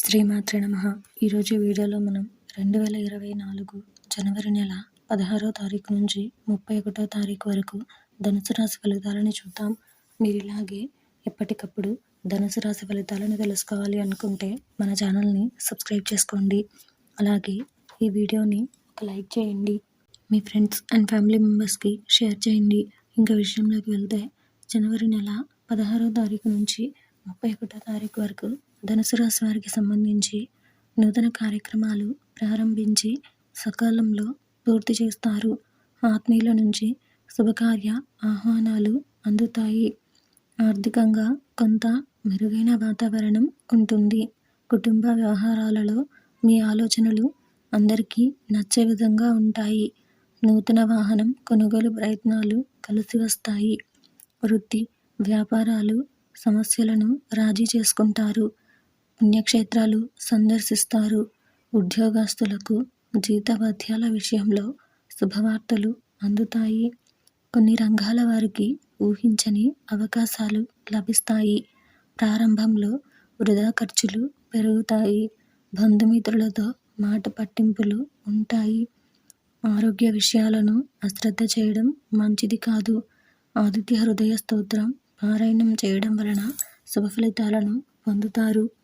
శ్రీమాత్రే నమ. ఈరోజు వీడియోలో మనం రెండు వేల ఇరవై నాలుగు జనవరి నెల పదహారో తారీఖు నుంచి ముప్పై ఒకటో తారీఖు వరకు ధనుసు రాశి ఫలితాలను చూద్దాం. మీరు ఇలాగే ఎప్పటికప్పుడు ధనుసు రాశి ఫలితాలను తెలుసుకోవాలి అనుకుంటే మన ఛానల్ని సబ్స్క్రైబ్ చేసుకోండి. అలాగే ఈ వీడియోని ఒక లైక్ చేయండి. మీ ఫ్రెండ్స్ అండ్ ఫ్యామిలీ మెంబర్స్కి షేర్ చేయండి. ఇంకా విషయంలోకి వెళ్తే జనవరి నెల పదహారో తారీఖు నుంచి ముప్పై ఒకటో తారీఖు వరకు ధనుసు రాశి వారికి సంబంధించి నూతన కార్యక్రమాలు ప్రారంభించి సకాలంలో పూర్తి చేస్తారు. ఆత్మీయుల నుంచి శుభకార్య ఆహ్వానాలు అందుతాయి. ఆర్థికంగా కొంత మెరుగైన వాతావరణం ఉంటుంది. కుటుంబ వ్యవహారాలలో మీ ఆలోచనలు అందరికీ నచ్చే విధంగా ఉంటాయి. నూతన వాహనం కొనుగోలు ప్రయత్నాలు కలిసి వస్తాయి. వృత్తి వ్యాపారాలు సమస్యలను రాజీ చేసుకుంటారు. పుణ్యక్షేత్రాలు సందర్శిస్తారు. ఉద్యోగస్తులకు జీతభత్యాల విషయంలో శుభవార్తలు అందుతాయి. కొన్ని రంగాల వారికి ఊహించని అవకాశాలు లభిస్తాయి. ప్రారంభంలో వృధా ఖర్చులు పెరుగుతాయి. బంధుమిత్రులతో మాట పట్టింపులు ఉంటాయి. ఆరోగ్య విషయాలను అశ్రద్ధ చేయడం మంచిది కాదు. ఆదిత్య హృదయ స్తోత్రం పారాయణం చేయడం వలన శుభ ఫలితాలను పొందుతారు.